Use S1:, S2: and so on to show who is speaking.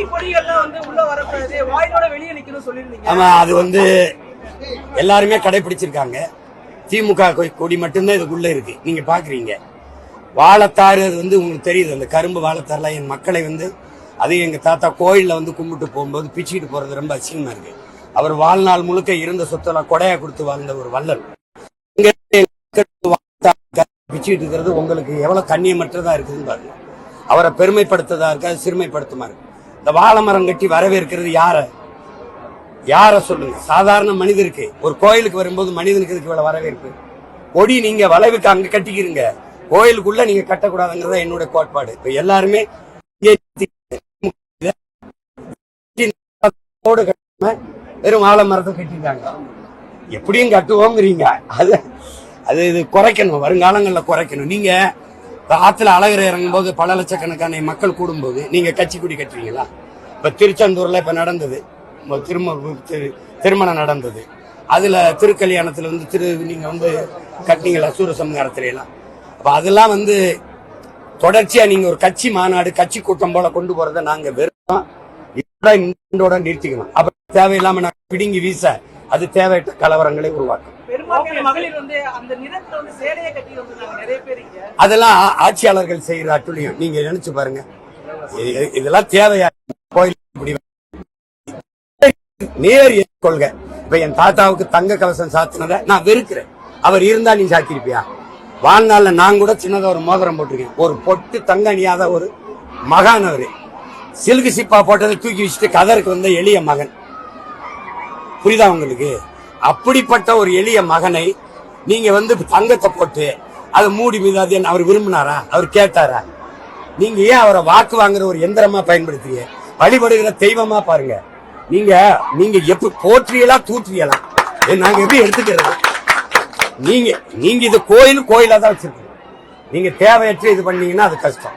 S1: கட்சி பொடிகள்லாம் வந்து உள்ள வரக்கூடாது. வாயிலோட வெளியே நிக்கணும் சொல்லியிருந்தீங்க.
S2: ஆமா அது வந்து எல்லாருமே கடைபிடிச்சிருக்காங்க திமுக கொடி மட்டும்தான் இதுக்குள்ள இருக்கு. நீங்க பாக்குறீங்க. வாழைத்தாறு அது வந்து உங்களுக்கு தெரியுது. அந்த கரும்பு வாழைத்தாறுலாம் என் மக்களை வந்து அது எங்க தாத்தா கோயில்ல வந்து கும்பிட்டு போகும்போது பிச்சுக்கிட்டு போறது ரொம்ப அசிங்கமா இருக்கு. அவர் வாழ்நாள் முழுக்க இருந்த சொத்தெல்லாம் கொடையா கொடுத்து வாழ்ந்த ஒரு வள்ளல். பிச்சுக்கிட்டு இருக்கிறது உங்களுக்கு எவ்வளவு கண்ணியமற்றதா இருக்குதுன்னு பாருங்க. அவரை பெருமைப்படுத்ததா இருக்கு அது சிறுமைப்படுத்துமா இருக்கு? இந்த வாழை மரம் கட்டி வரவேற்கிறது யாரை? யார சொல்லுங்க? சாதாரண மனிதருக்கு. ஒரு கோயிலுக்கு வரும்போது மனிதனுக்கு இதுக்கு இவ்வளவு வரவேற்பு? கொடி நீங்க வளைவுக்கு அங்க கட்டிக்கிறீங்க கோயிலுக்குள்ள நீங்க கட்டக்கூடாதுங்கிறத என்னோட கோட்பாடு. இப்ப எல்லாருமே கட்டாம வெறும் வாழை மரத்தை கட்டிட்டாங்க. எப்படியும் கட்டுவோங்கிறீங்க. அது அது இது குறைக்கணும். வருங்காலங்களில் குறைக்கணும். நீங்க இப்ப ஆத்துல அழகர் இறங்கும் போது பல லட்சக்கணக்கான மக்கள் கூடும்போது நீங்க கட்சி குடி கட்டுறீங்களா இப்ப திருச்செந்தூர்ல இப்ப நடந்தது. இப்ப திரும திரு- திருமணம் நடந்தது. அதுல திருக்கல்யாணத்துல வந்து திரு நீங்க வந்து கட்டினீங்களா? சூரசம்ஹாரத்துல எல்லாம் அப்ப அதெல்லாம் வந்து தொடர்ச்சியா நீங்க ஒரு கட்சி மாநாடு கட்சி கூட்டம் போல கொண்டு போகிறத நாங்க வெறும் இதோட நிறுத்திக்கணும். அப்ப தேவையில்லாம நான் பிடுங்கி வீச அது தேவையற்ற கலவரங்களை உருவாக்கும். அதெல்லாம் ஆட்சியாளர்கள் செய்யற அட்டுழியம் நீங்க நினைச்சு பாருங்க. இதெல்லாம் தேவையா? கோயில் நேர் கொள்கை. இப்ப என் தாத்தாவுக்கு தங்க கவசம் சாத்தினதை நான் வெறுக்கிறேன். அவர் இருந்தா நீ சாத்திருப்பியா வாழ்நாள்ல நான் கூட சின்னதா ஒரு மோதிரம் போட்டிருக்கேன். ஒரு பொட்டு தங்க அணியாத ஒரு மகான் அவரு. சிலுக்கு சிப்பா போட்டதை தூக்கி வச்சுட்டு கதருக்கு வந்த எளிய மகன். புரியுதா உங்களுக்கு? அப்படிப்பட்ட ஒரு எளிய மகனை நீங்க வந்து தங்கத்தை போட்டு அதை மூடி மீது அவர் விரும்பினாரா? அவர் கேட்டாரா? நீங்க ஏன் அவரை வாக்கு வாங்குற ஒரு எந்திரமா பயன்படுத்துறீங்க? வழிபடுகிற தெய்வமா பாருங்க. நீங்க நீங்க எப்ப போற்றியலா தூற்றியலாம் நாங்க எப்படி எடுத்துக்கிறது? நீங்க நீங்க இது கோயில் கோயிலா தான் வச்சிருக்கீங்க. நீங்க தேவையற்ற இது பண்ணீங்கன்னா அது கஷ்டம்.